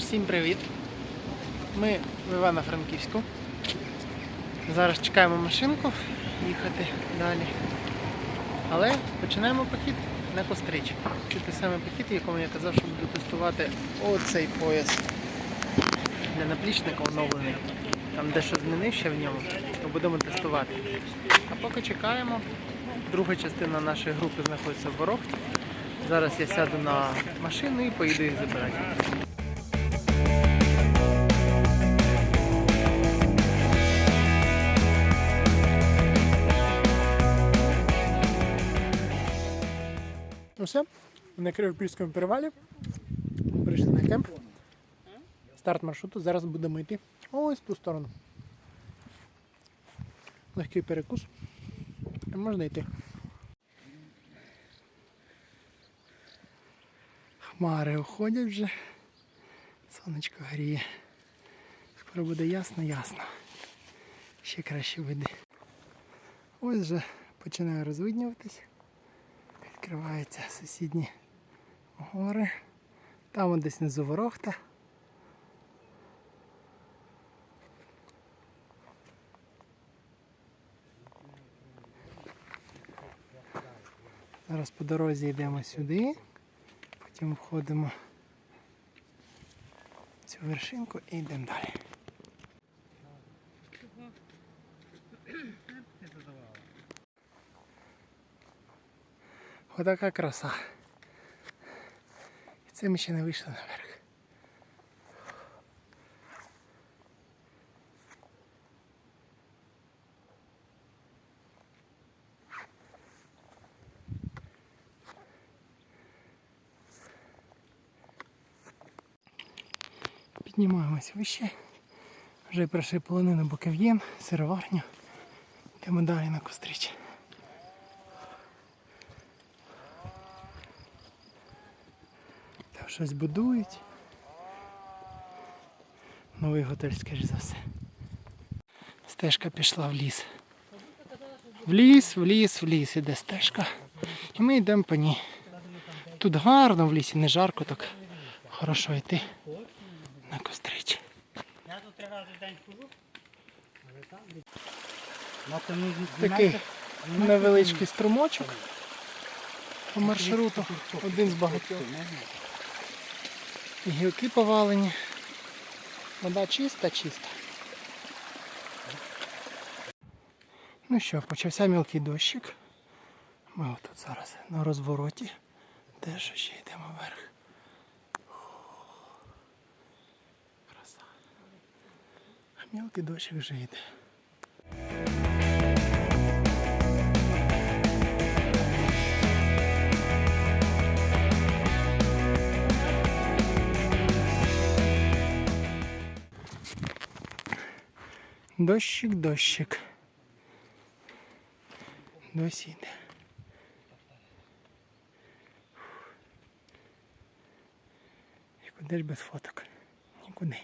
всім привіт. Ми в Івано-Франківську. Зараз чекаємо машинку їхати далі. Але починаємо похід на Кострич. Це той самий похід, якому я казав, що буду тестувати оцей пояс для наплічника оновлений. Там дещо змінив ще в ньому, то будемо тестувати. А поки чекаємо. Друга частина нашої групи знаходиться в Ворог. Зараз я сяду на машину і поїду їх забирати. Ну все, на Кривопільському перевалі. Прийшли на кемп. Старт маршруту. Зараз будемо йти ось в ту сторону. Легкий перекус. Можна йти. Хмари уходять вже. Сонечко гріє. Скоро буде ясно, ясно. Ще краще види. Ось вже починає розвиднюватись. Відкриваються сусідні гори. Там десь внизу ворохта. Зараз по дорозі йдемо сюди, потім входимо в цю вершинку і йдемо далі. Отака краса. І це ми ще не вийшли наверх. Піднімаємось вище. Вже пройшли полонину Буков'єн, сироварню. Йдемо далі на кострич. Там щось будують. Новий готель, скоріш за все. Стежка пішла в ліс. В ліс, в ліс, в ліс іде стежка. І ми йдемо по ній. Тут гарно в лісі, не жарко, так хорошо йти на кострич. Я тут три рази в день хожу. Такий невеличкий струмочок по маршруту. Один з багатьох. Гілки повалені. Вода чиста, чиста. Ну що, почався мілкий дощик. Ми отут зараз на розвороті. Теж ще йдемо вверх. Краса. А мілкий дощик вже йде. Дощик, дощик. Досі йде. І куди ж без фоток? Нікуди.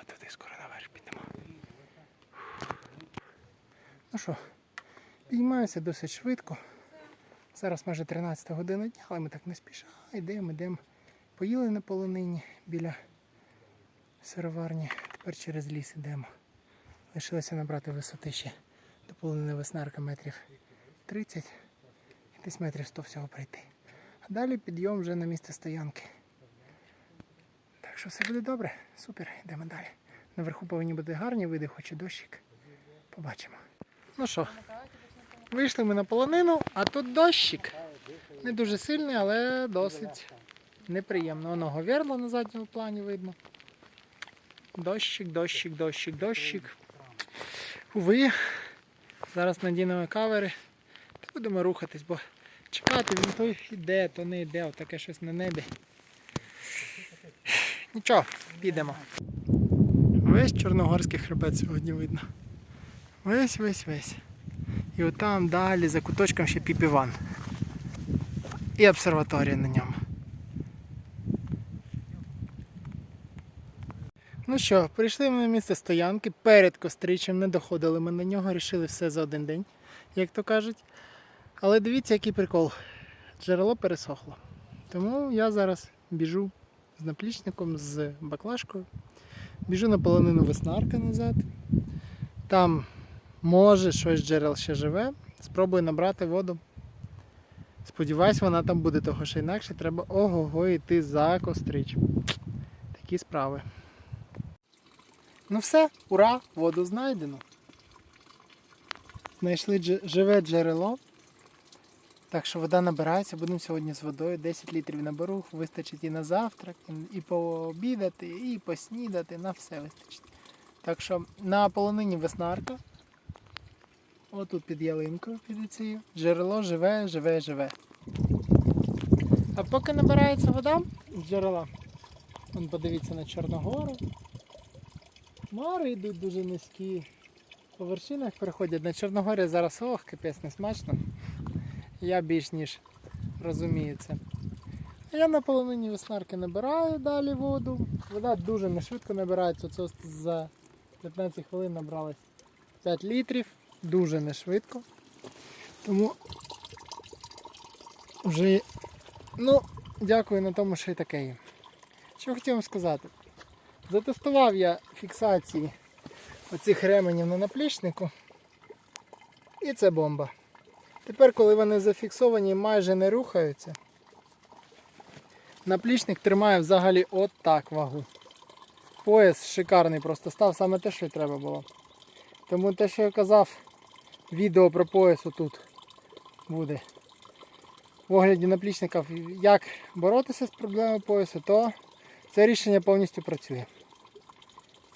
От туди скоро наверх підемо. Ну що, піднімаюся досить швидко. Зараз майже 13 година дня, але ми так не спішимо. Йдемо, йдемо. Поїли на полонині біля сироварні. Тепер через ліс йдемо. Лишилося набрати висоти ще до половини веснарка метрів 30 і десь метрів 100 всього пройти. А далі підйом вже на місце стоянки. Так що все буде добре. Супер, йдемо далі. Наверху повинні бути гарні види, хоч і дощик. Побачимо. Ну що, вийшли ми на полонину, а тут дощик. Не дуже сильний, але досить неприємно. Воно говерло на задньому плані видно. Дощик, дощик, дощик, дощик. Уви. Зараз надінемо кавери. Та будемо рухатись, бо чекати він то йде, то не йде, отаке щось на небі. Нічого, підемо. Весь Чорногорський хребет сьогодні видно. Весь, весь, весь. І отам далі за куточком ще Піпіван. І обсерваторія на ньому. Ну що, прийшли ми на місце стоянки перед костричем, не доходили ми на нього, рішили все за один день, як то кажуть. Але дивіться, який прикол. Джерело пересохло. Тому я зараз біжу з наплічником, з баклажкою. Біжу на полонину веснарка назад. Там може щось джерел ще живе. Спробую набрати воду. Сподіваюсь, вона там буде, того що інакше треба ого-го йти за кострич. Такі справи. Ну все, ура! Воду знайдено. Знайшли живе джерело. Так що вода набирається, будемо сьогодні з водою. 10 літрів наберу, вистачить і на завтрак, і- пообідати, і поснідати, на все вистачить. Так що на полонині веснарка. Отут під ялинкою, під цією. Джерело живе, живе, живе. А поки набирається вода джерела, подивіться на Чорногору. Хмари йдуть дуже низькі. По вершинах переходять. На Чорногорі зараз ох, капець не смачно. Я більш ніж розумію це. Я на полонині веснарки набираю далі воду. Вода дуже не швидко набирається. Це за 15 хвилин набралось 5 літрів. Дуже не швидко. Тому вже ну, дякую на тому, що і таке є. Що хотів вам сказати? Затестував я фіксації оцих ременів на наплічнику. І це бомба. Тепер, коли вони зафіксовані майже не рухаються, наплічник тримає взагалі от так вагу. Пояс шикарний просто став саме те, що треба було. Тому те, що я казав, відео про пояс тут буде. В огляді наплічника, як боротися з проблемою поясу, то це рішення повністю працює.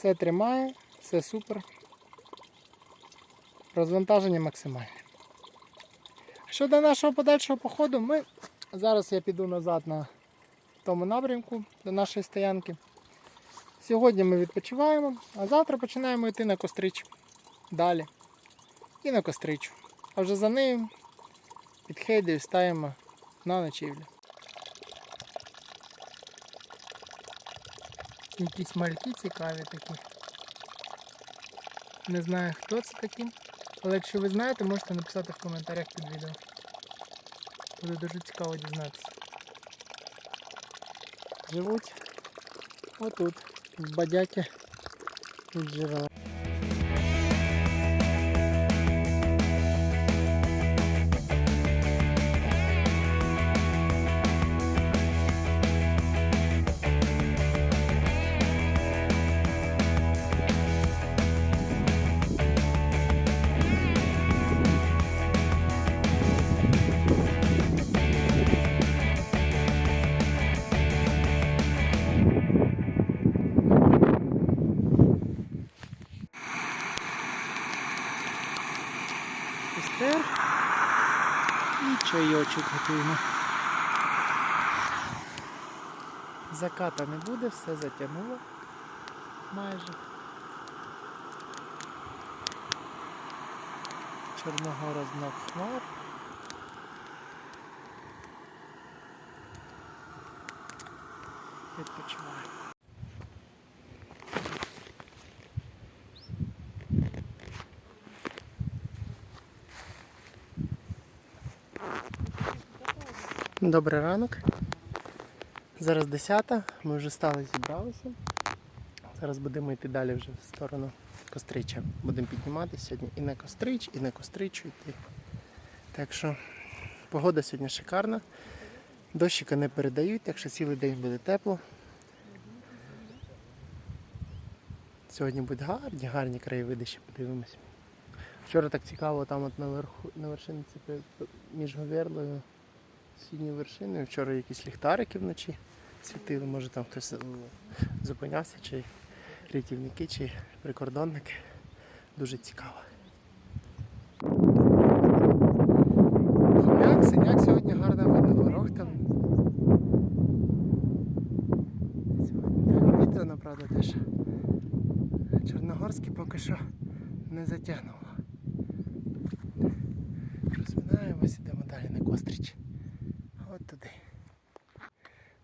Все тримає, все супер. Розвантаження максимальне. Щодо нашого подальшого походу, ми зараз я піду назад на тому напрямку до нашої стоянки. Сьогодні ми відпочиваємо, а завтра починаємо йти на кострич. Далі. І на костричу. А вже за ним під хейдою ставимо на ночівлю. Якісь мальки цікаві такі. Не знаю хто це такі. Але якщо ви знаєте, можете написати в коментарях під відео. Буде дуже цікаво дізнатися. Живуть отут, в бадяки від джерела. Чайочок. Заката не буде, все затягнуло майже. Чорногора знак хмар. Відпочиваємо. Добрий ранок. Зараз 10, ми вже стали зібралися. Зараз будемо йти далі вже в сторону Кострича. Будемо підніматися сьогодні і на Кострич, і на Костричу йти. Так що погода сьогодні шикарна. Дощика не передають, так що цілий день буде тепло. Сьогодні будуть гарні, гарні краєвиди, ще подивимось. Вчора так цікаво, там от наверху, на вершинці пе- між Говерлою східні вершини. Вчора якісь ліхтарики вночі світили, може там хтось зупинявся, чи рятівники, чи прикордонники. Дуже цікаво. Хомяк, синяк сьогодні гарно видно, ворог там. Сьогодні вітряно, правда, теж. Чорногорський поки що не затягнуло. Розминаємось, ідемо далі на костріч.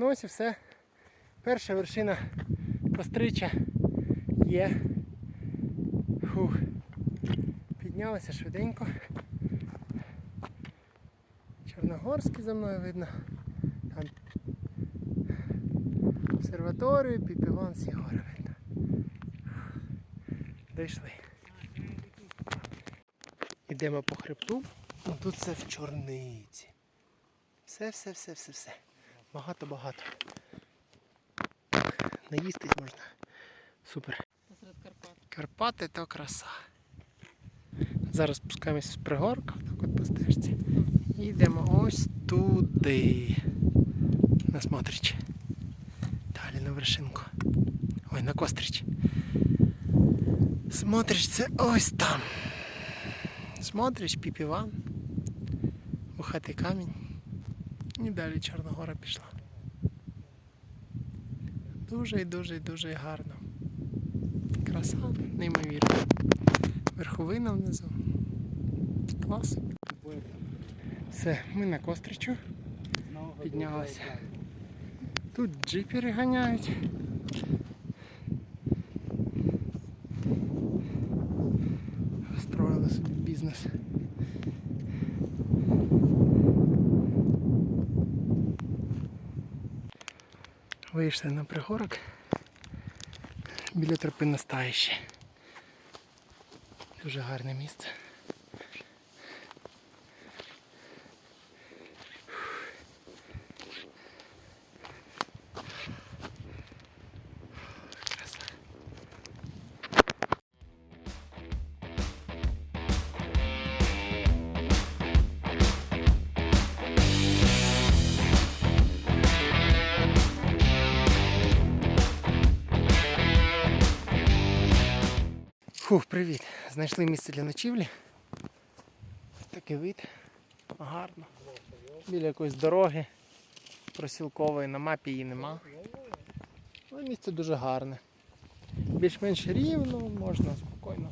Ну ось і все. Перша вершина кострича є. Фух. Піднялися швиденько. Чорногорський за мною видно. Там Обсерваторію Піпіван Сігоровин. Дійшли. Йдемо по хребту. Ну, тут все в чорниці. Все, Багато-багато. Наїстись можна. Супер. Посеред Карпат. Карпати то краса. Зараз спускаємось з пригорка, так от по стежці. І йдемо ось туди. На Смотрич. Далі на вершинку. Ой, на Кострич. Смотрич це ось там. Смотрич, Піпіван. Ухатий камінь. І далі Чорногора пішла. Дуже і дуже і дуже гарно. Краса, неймовірна. Верховина внизу. Клас. Все, ми на костричу. Піднялися. Тут джипери ганяють. Вийшли на пригорок біля тропи настаєші. Дуже гарне місце. Привіт. Знайшли місце для ночівлі. Такий вид. Гарно. Біля якоїсь дороги просілкової, на мапі її нема. Але місце дуже гарне. Більш-менш рівно, можна спокійно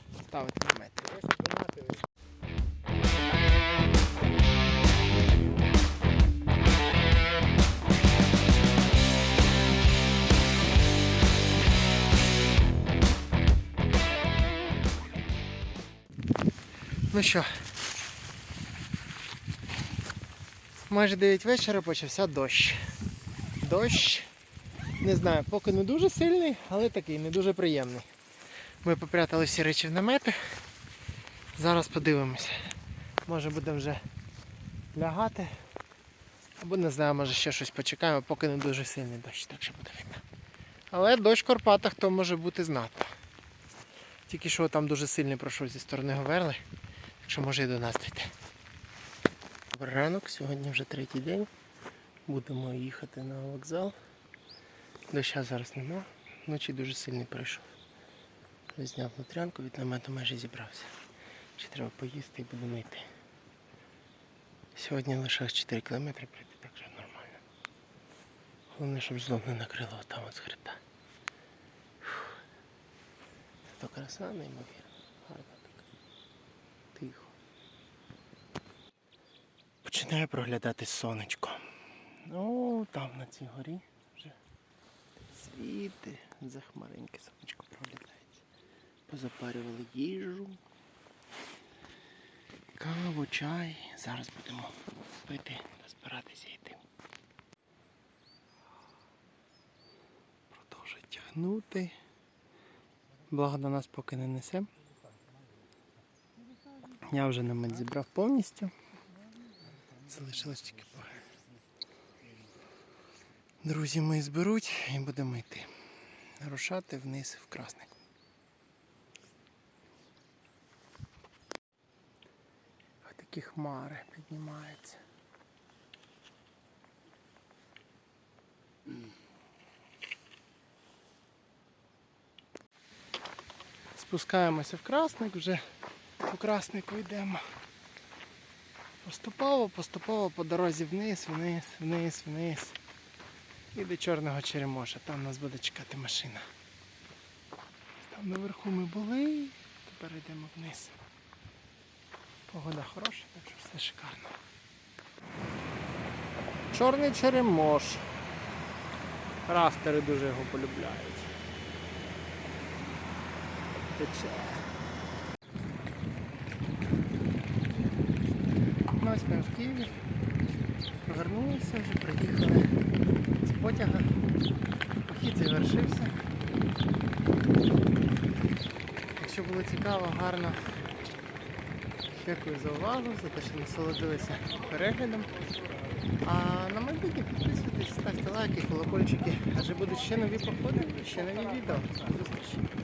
Ну що, майже 9 вечора почався дощ. Дощ, не знаю, поки не дуже сильний, але такий не дуже приємний. Ми попрятали всі речі в намети. Зараз подивимося. Може будемо вже лягати. Або не знаю, може ще щось почекаємо, поки не дуже сильний дощ, так що буде видно. Але дощ в Карпатах то може бути знатно. Тільки що там дуже сильний пройшов зі сторони Говерли, що може і до нас дійти. Добрий ранок, сьогодні вже третій день. Будемо їхати на вокзал. Доща зараз нема. Вночі дуже сильний пройшов. Зняв нутрянку, від намету майже зібрався. Ще треба поїсти і будемо йти. Сьогодні лише 4 кілометри пройти, так що нормально. Головне, щоб злом не накрило там от з хребта. То краса неймовірна, Починає проглядати сонечко. О, там на цій горі вже світи, захмареньке сонечко проглядається. Позапарювали їжу, каву, чай. Зараз будемо пити та збиратися йти. Продовжує тягнути. Благо до нас поки не несе. Я вже намет зібрав повністю. Залишилось тільки пара. Друзі мої зберуть і будемо йти. Рушати вниз в красник. Ось такі хмари піднімаються. Спускаємося в красник, вже по краснику йдемо. Поступово, поступово по дорозі вниз, вниз, вниз, вниз. І до чорного черемоша. Там нас буде чекати машина. Там наверху ми були, тепер йдемо вниз. Погода хороша, так що все шикарно. Чорний черемош. Рафтери дуже його полюбляють. Тече. Ну, ось ми в Києві. Повернулися вже, приїхали з потяга. Похід завершився. Якщо було цікаво, гарно. Дякую за увагу, за те, що насолодилися переглядом. А на майбутнє підписуйтесь, ставте лайки, колокольчики, адже будуть ще нові походи, ще нові відео. До зустрічі!